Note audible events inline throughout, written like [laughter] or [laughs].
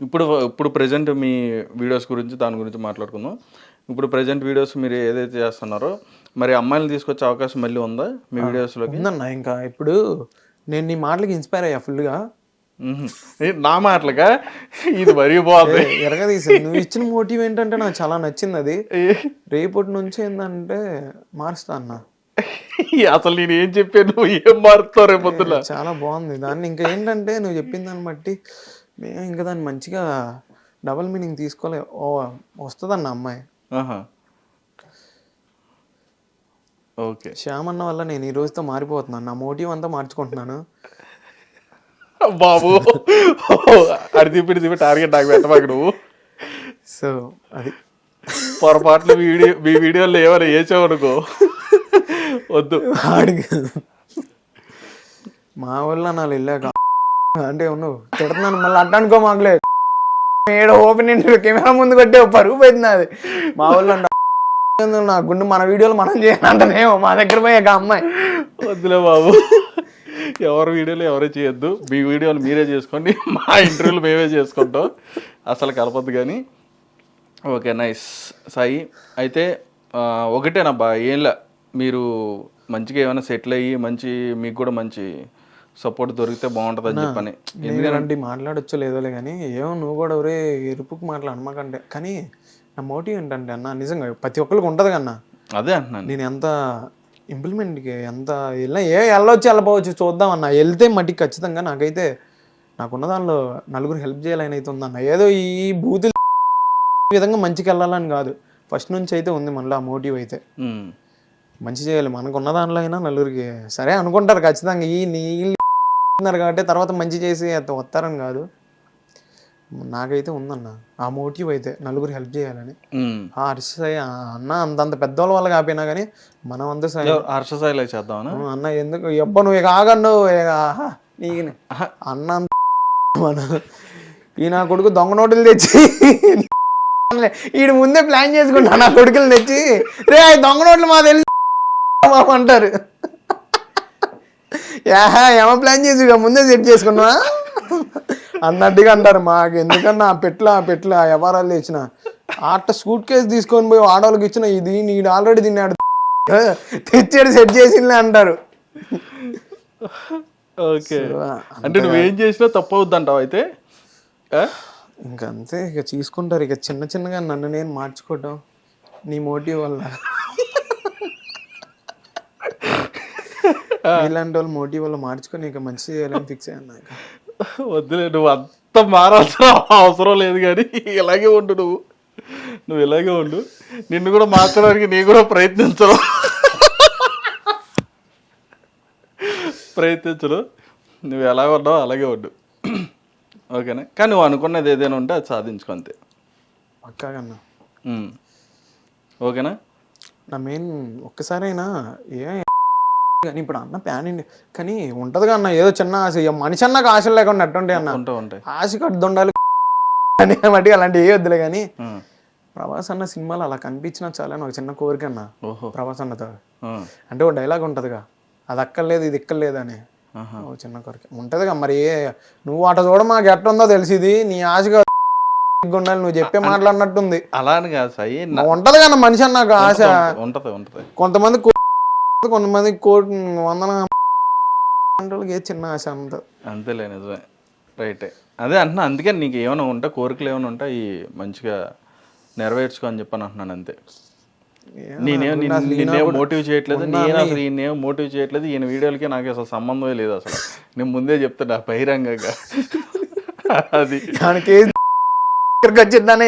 ఇప్పుడు ఇప్పుడు ప్రజెంట్ మీ వీడియోస్ గురించి దాని గురించి మాట్లాడుకుందాం. ఇప్పుడు ప్రజెంట్ వీడియోస్ మీరు ఏదైతే చేస్తున్నారో మరి అమ్మాయిలు తీసుకొచ్చే అవకాశం మళ్ళీ ఉందా? మీ వీడియోస్లోకి ఉందన్న ఇంకా. ఇప్పుడు నేను నీ మాటలకి ఇన్స్పైర్ అయ్యా ఫుల్గా నా మాటలుగా ఇది మరీ బాగుంది. ఎరగదీసి నువ్వు ఇచ్చిన మోటివ్ ఏంటంటే నాకు చాలా నచ్చింది అది. రేపటి నుంచి ఏంటంటే మారుస్తా అన్న. అసలు నేను ఏం చెప్పాను? నువ్వు ఏం మారుతావు రేపు చాలా బాగుంది. దాన్ని ఇంకా ఏంటంటే నువ్వు చెప్పిన దాన్ని బట్టి మేము ఇంకా దాన్ని మంచిగా డబల్ మీనింగ్ తీసుకోలే. ఓ వస్తుందన్న అమ్మాయి. ఓకే. శ్యామ్ అన్న వల్ల నేను ఈ రోజుతో మారిపోతున్నాను. నా మోటివ్ అంతా మార్చుకుంటున్నాను. బాబు. అడి తిప్పి టార్గెట్ నాకు పెట్టమాక నువ్వు. సో అది. పొరపాట్లు వీడియో మీ వీడియోలో ఏమైనా వేసావు అనుకో. వద్దు. మా వల్ల నా వెళ్ళాక అంటే నువ్వు తిడుతున్నాను మళ్ళీ అడ్డానుకో మాకులే. ఏడో ఓపెన్ కెమెరా ముందు కొట్టే పరుగు పోయింది అది మా వాళ్ళు నా గుండు మన వీడియోలు మనం చేయాలంటేమో మా దగ్గర పోయాక అమ్మాయి. వద్దులే బాబు. ఎవరి వీడియోలు ఎవరే చేయొద్దు. మీ వీడియోలు మీరే చేసుకోండి. మా ఇంటర్వ్యూలు మేమే చేసుకుంటాం. అసలు కలపద్దు కానీ. Okay nice. సాయి అయితే ఒకటేనబ్బా ఏంలా మీరు మంచిగా ఏమైనా సెటిల్ అయ్యి మంచి మీకు కూడా మంచి సపోర్ట్ దొరికితే బాగుంటుందని చెప్పని. ఎందుకంటే మాట్లాడొచ్చో లేదోలే కానీ ఏమో నువ్వు కూడా ఒరే ఎరుపుకు మాట్లాడమాకంటే కానీ నా మోటివ్ ఏంటంటే అన్న నిజంగా ప్రతి ఒక్కరికి ఉంటుంది కన్నా. అదే అంటున్నాను. నేను ఎంత ఇంప్లిమెంట్కి ఎంత వెళ్ళినా ఏ వెళ్ళొచ్చు వెళ్ళపోవచ్చు చూద్దాం అన్న. వెళ్తే మటుకు ఖచ్చితంగా నాకైతే నాకున్న దానిలో నలుగురు హెల్ప్ చేయాలని అయితే ఉందన్న. ఏదో ఈ బూతులు ఈ విధంగా మంచికి వెళ్ళాలని కాదు. ఫస్ట్ నుంచి అయితే ఉంది మనలో ఆ మోటివ్ అయితే. మంచి చేయాలి. మనకు ఉన్న దాంట్లో అయినా నలుగురికి సరే అనుకుంటారు ఖచ్చితంగా. ఈ నీళ్ళు ఉన్నారు కాబట్టి తర్వాత మంచి చేసి అంత వస్తారని కాదు. నాకైతే ఉందన్న. ఆ మోటివ్ అయితే నలుగురు హెల్ప్ చేయాలని. హర్ష సాయి అన్న అంతంత పెద్దోళ్ళ వల్ల కాపోయినా కానీ మనం అంత సాయి హర్ష సాయిలో చేద్దామనా? ఆ అన్న ఎందుకు? ఎబ్బ నువ్వు ఇక ఆగండు ఇక ఆహా, నీకు ఆహా. అన్న అంత మన ఈ నా కొడుకు దొంగ నోటులు తెచ్చి [laughs] ఈడు ముందే ప్లాన్ చేసుకుంటా నా కొడుకులు తెచ్చి రే ఆ దొంగ నోట్లు మా తెలిసి [laughs] అంటారు. యాహా ఏమో ప్లాన్ చేసి ముందే సెట్ చేసుకున్నా. అన్నట్టుగా అంటారు మాకు. ఎందుకన్నా ఆ పెట్ల ఆ పెట్ల వ్యవహారాలు తెచ్చిన ఆట సూట్ కేసు తీసుకొని పోయి ఆడవాళ్ళకి ఇచ్చిన ఇది నీడు ఆల్రెడీ తిన్నాడు. తెచ్చాడు సెట్ చేసిందే అంటారు. ఓకే. అంటే నువ్వేం చేసినా తప్పు అవుద్దంటావు అయితే? ఆ? ఇంకా అంతే ఇక తీసుకుంటారు ఇక చిన్న చిన్నగా నన్ను నేను మార్చుకోవటం నీ మోటివ్ వల్ల. ఇలాంటి వాళ్ళు మోటివ్ వల్ల మార్చుకొని ఇక మంచి చేయాలని ఫిక్స్ అయ్యాను ఇక. వద్దులే నువ్వు అంత మారాల్సిన అవసరం లేదు కానీ ఇలాగే ఉండు నువ్వు. నువ్వు ఇలాగే ఉండు. నిన్ను కూడా మార్చడానికి నీ కూడా ప్రయత్నించరు ప్రయత్నించరు నువ్వు ఎలా ఉన్నావు అలాగే ఉండు. ఓకేనా? కానీ నువ్వు అనుకున్నది ఏదైనా ఉంటే అది సాధించుకో అంతే. పక్కాగన్నా. ఓకేనా? నా మెయిన్ ఒక్కసారైనా ఏ కానీ ఇప్పుడు అన్న ప్యాన్ ఇండి కానీ ఉంటది అన్న ఏదో చిన్న ఆశ. ఇక మనిషి అన్నాక ఆశలు లేకుండా ఎట్టుంటాయి అన్న? ఉంటా ఉంటాయి. ఆశ కట్టుతుండాలి [laughs] అని మట్టి అలాంటివి ఏ వద్దులే కానీ. ప్రభాస్ అన్న సినిమాలో అలా కనిపించినా చాలా ఒక చిన్న కోరిక అన్న. ఓహో. ప్రభాస్ అన్నతో. అంటే ఒక డైలాగ్ ఉంటుందిగా. అది అక్కర్లేదు ఇది ఎక్కర్లేదు అని. ఓ చిన్న కోరిక. ఉంటదిగా మరి ఏ- నువ్వు అట చూడ మాకు ఎట్ట ఉందో తెలిసింది నీ ఆశగా ఉండాలి నువ్వు చెప్పే మాట్లాడినట్టుంది అలా అని కాదు సాయి. నా- ఉంటది కన్నా మనిషి అన్నాక ఆశ. ఉంటది ఉంటది. కొంతమంది కో- కొంతమంది కోటి వందన ఏ చిన్న ఆశ అంత. అంతేలే నిజమే. రైటే. అదే అంటున్నా అందుకే నీకు ఏమైనా ఉంటే కోరికలు ఏమైనా ఉంటే ఈ మంచిగా నెరవేర్చుకో అని చెప్పని అంటున్నాను అంతే. నేనేం నిన్నేం మోటివ్ చేయట్లేదు నేను అసలు ఈయనేం మోటివ్ చేయట్లేదు ఈయన వీడియోలకి నాకు అసలు సంబంధమే లేదు అసలు. నేను ముందే చెప్తున్నా బహిరంగంగా. అది. దానికి వచ్చిందనే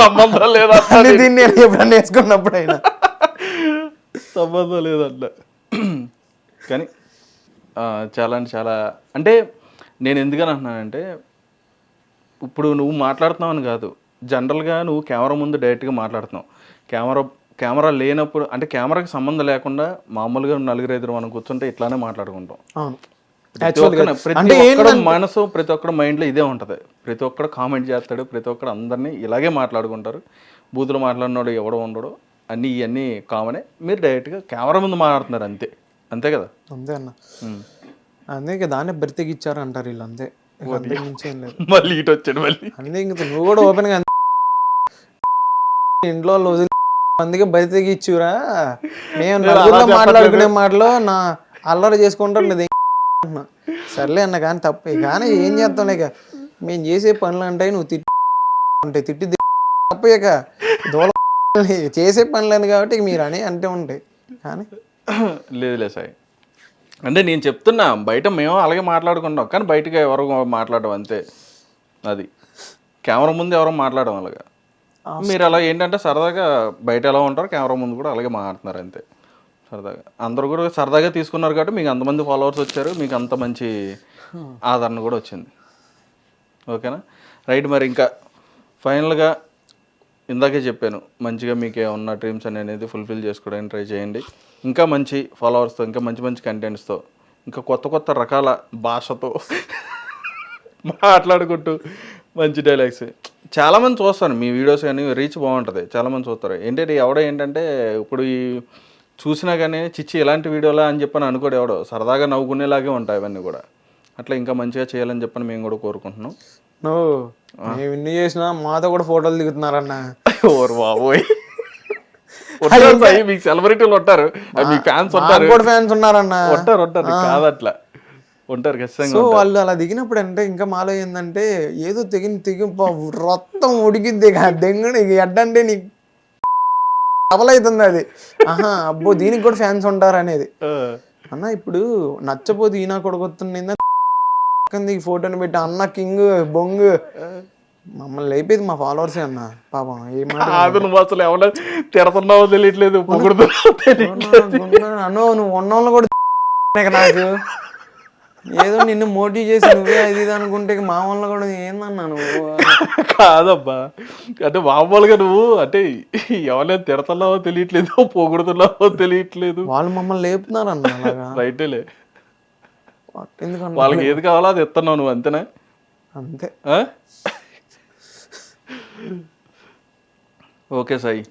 సంబంధం లేదా దీన్ని నేను ఎప్పుడన్నా వేసుకున్నప్పుడు అయినా సంబంధం లేదంట కానీ ఆ, చాలా అంటే చాలా అంటే నేను ఎందుకని అంటున్నానంటే ఇప్పుడు నువ్వు మాట్లాడుతున్నావని కాదు. జనరల్గా నువ్వు కెమెరా ముందు డైరెక్ట్గా మాట్లాడుతున్నావు. కెమెరా కెమెరా లేనప్పుడు అంటే కెమెరాకి సంబంధం లేకుండా మామూలుగా నలుగురు ఎదురు మనం కూర్చుంటే ఇట్లానే మాట్లాడుకుంటాం. ప్రతి ఒక్కడు మనసు ప్రతి ఒక్కడు మైండ్లో ఇదే ఉంటుంది. ప్రతి ఒక్కడు కామెంట్ చేస్తాడు ప్రతి ఒక్కడు అందరినీ ఇలాగే మాట్లాడుకుంటారు. బూతులు మాట్లాడినాడు ఎవడో ఉండడు. అన్నీ ఇవన్నీ కామనే. మీరు డైరెక్ట్గా కెమెరా ముందు మాట్లాడుతున్నారు అంతే. అంతే కదా? అంతే అన్న. ఉమ్. అందుకే దాన్నే బ్రతికిచ్చారు అంటారు వీళ్ళు అంతే ఇక లేదు. మళ్ళీ ఇటు వచ్చాడు మళ్ళీ. అంతే ఇంక నువ్వు కూడా ఓపెన్గా ఇంట్లో వాళ్ళు వదిలి అందుకే బయట తెగిచ్చురా మేము నలుగురిలో. మాట్లాడుకునే మాటలో నా అల్లరి చేసుకుంటాను సర్లే అన్న కానీ తప్పే. కానీ ఏం చేస్తాం లేక. మేము చేసే పనులు అంటే నువ్వు తిట్టి ఉంటాయి తిట్టి తప్పయాక దూల చేసే పనులని కాబట్టి మీరు అని అంటే ఉంటాయి కానీ లేదులే సాయి. అంటే నేను చెప్తున్నా బయట మేము అలాగే మాట్లాడుకుంటాం. కానీ బయటకి ఎవరు మాట్లాడడం అంతే. అది. కెమెరా ముందు ఎవరు మాట్లాడడం అలాగా. మీరు అలా ఏంటంటే సరదాగా బయట ఎలా ఉంటారు కెమెరా ముందు కూడా అలాగే మాట్లాడుతున్నారు అంతే. సరదాగా. అందరూ కూడా సరదాగా తీసుకున్నారు కాబట్టి మీకు అంతమంది ఫాలోవర్స్ వచ్చారు. మీకు అంత మంచి ఆదరణ కూడా వచ్చింది. ఓకేనా? రైట్ మరి ఇంకా ఫైనల్గా ఇందాకే చెప్పాను మంచిగా మీకు ఏమన్నా డ్రీమ్స్ అనేది ఫుల్ఫిల్ చేసుకోవడానికి ట్రై చేయండి. ఇంకా మంచి ఫాలోవర్స్తో ఇంకా మంచి మంచి కంటెంట్స్తో ఇంకా కొత్త కొత్త రకాల భాషతో మాట్లాడుకుంటూ మంచి డైలాగ్స్ చాలామంది చూస్తాను మీ వీడియోస్ కానీ రీచ్ బాగుంటుంది. చాలామంది చూస్తారు. ఏంటంటే ఎవడో ఏంటంటే ఇప్పుడు ఈ చూసినా కానీ చిచ్చి ఇలాంటి వీడియోలా అని చెప్పని అనుకోడు ఎవడో. సరదాగా నవ్వుకునేలాగే ఉంటాయి అవన్నీ కూడా. అట్లా ఇంకా మంచిగా చేయాలని చెప్పని మేము కూడా కోరుకుంటున్నాం. నువ్వు మేము ఇన్ని చేసినా మాతో కూడా ఫోటోలు దిగుతున్నారన్న. ఓర్ బాబోయ్. మీకు సెలబ్రిటీలు ఉంటారు మీకు ఫ్యాన్స్ ఉంటారు నాకు కూడా ఫ్యాన్స్ ఉన్నారన్న. ఉంటారు ఉంటారు కాదు అట్లా. ఉంటారు ఖచ్చితంగా సో వాళ్ళు అలా దిగినప్పుడు అంటే ఇంకా మాలో ఏంటంటే ఏదో తెగిన తెగి ఉడికిద్ది ఇక. దెంగుడు ఇక ఎడ్డంటే నీ అవుతుంది అది. ఆహా అబ్బో దీనికి కూడా ఫ్యాన్స్ ఉంటారు అనేది అన్న ఇప్పుడు నచ్చపోతే ఈనా కొడుకొస్తుంది దిగి ఫోటోని పెట్టి అన్న కింగ్ బొంగు. మమ్మల్ని లేపేది మా ఫాలోవర్సే అన్న పాపం. ఏ నువ్వు అసలు ఎవరైనా తిడుతున్నావో తెలియట్లేదు అన్నో నువ్వు ఉన్నోళ్ళు కూడా నాకు. ఏదో నిన్ను మోటివ్ చేసి నువ్వే అది ఇది అనుకుంటే మా వల్ల కూడా ఏందన్నా నువ్వు? కాదబ్బా. అంటే మామూలుగా నువ్వు అంటే ఎవరైనా తిడుతున్నావో తెలియట్లేదు పొగుడుతున్నావో తెలియట్లేదు. వాళ్ళు మమ్మల్ని లేపుతున్నారు అన్న అలాగా రైటేలే ఎందుకన్నా వాళ్ళకి ఏది కావాలో అది ఇస్తున్నావు నువ్వు అంతేనా? అంతే? Okay Sai.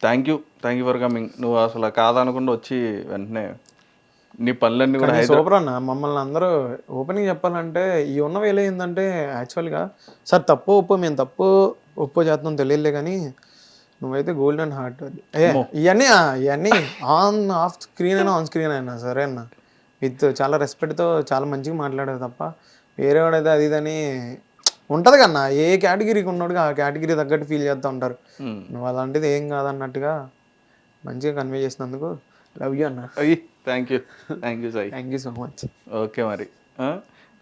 Thank you thank you for coming నువ్వు అసలు కాదనకుండా వచ్చి వెంటనే నీ పనులన్నీ కూడా సూపర్ అన్న మమ్మల్ని అందరూ ఓపెనింగ్ చెప్పాలంటే ఈ ఉన్న వేళ ఏంటంటే యాక్చువల్గా సార్ తప్పు ఒప్పు మేము తప్పు ఒప్పు చేస్తాం తెలియలే కానీ నువ్వైతే గోల్డెన్ హార్ట్ ఇవన్నీ ఇవన్నీ ఆన్ ఆఫ్ స్క్రీన్ అయినా ఆన్ స్క్రీన్ అయినా సరే అన్న. విత్ చాలా రెస్పెక్ట్తో చాలా మంచిగా మాట్లాడేది తప్ప వేరే వాడైతే అది ఇదని ఉంటుంది కన్నా ఏ కేటగిరీకి ఉన్నాడుగా ఆ కేటగిరీ తగ్గట్టు ఫీల్ చేస్తూ ఉంటారు. నువ్వు అలాంటిది ఏం కాదన్నట్టుగా మంచిగా కన్వే చేసినందుకు లవ్ యూ అన్న. Thank you thank you Sai thank you so much okay మరి?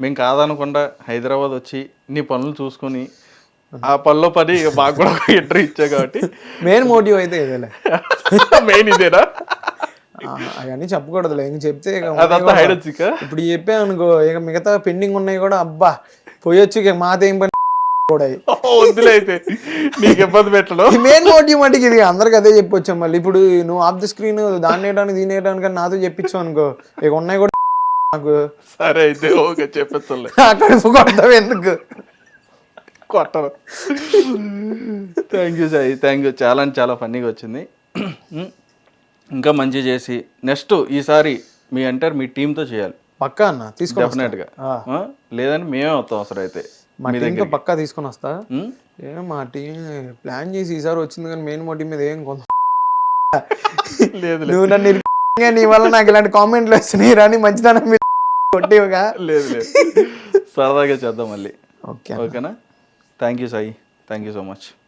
మేము కాదనకుండా హైదరాబాద్ వచ్చి నీ పనులు చూసుకొని ఆ పనిలో పని మాకు కూడా ఎంట్రీ ఇచ్చా కాబట్టి మెయిన్ మోటివ్ అయితే ఇదేలే. [laughs] మెయిన్ ఇదేనా? అవన్నీ చెప్పకూడదులే. ఇంక చెప్తే ఇప్పుడు చెప్పాను అనుకో ఇక మిగతా పెండింగ్ ఉన్నాయి కూడా అబ్బా పోయొచ్చు ఇక మాదేం పని? కూడా నీకు ఇబ్బంది పెట్టడం మెయిన్ మోటివ్ మటుకు ఇది అందరికి అదే చెప్పొచ్చాం. మళ్ళీ ఇప్పుడు నువ్వు ఆఫ్ ద స్క్రీన్ దాన్ని వేయడానికి దీని వేయడానికి నాతో చెప్పించావు అనుకో ఇక ఉన్నాయి కూడా నాకు. సరే అయితే ఓకే చెప్పేస్తాలే అక్కడ కొడతావు ఎందుకు? కొట్టరు thank you Sai thank you చాలా అంటే చాలా ఫన్నీగా వచ్చింది. ఇంకా మంచి చేసి నెక్స్ట్ ఈసారి మీ అంటారు మీ టీంతో చేయాలి. పక్కా అన్న తీసుకొని. డెఫినెట్గా లేదని మేమే వస్తాం అసలు అయితే మా టీంతో పక్కా తీసుకొని వస్తా? ఏ మా టీం ప్లాన్ చేసి ఈసారి వచ్చింది కానీ మెయిన్ మోటివ్ మీద ఏం కొంత లేదు నువ్వు నన్ను నీ వల్ల నాకు ఇలాంటి కామెంట్లు వస్తున్నాయి రాని మంచిదనం మీరు కొట్టేవుగా. లేదు లేదు. సరదాగా చేద్దాం మళ్ళీ. ఓకే ఓకేనా? Thank you Sai thank you so much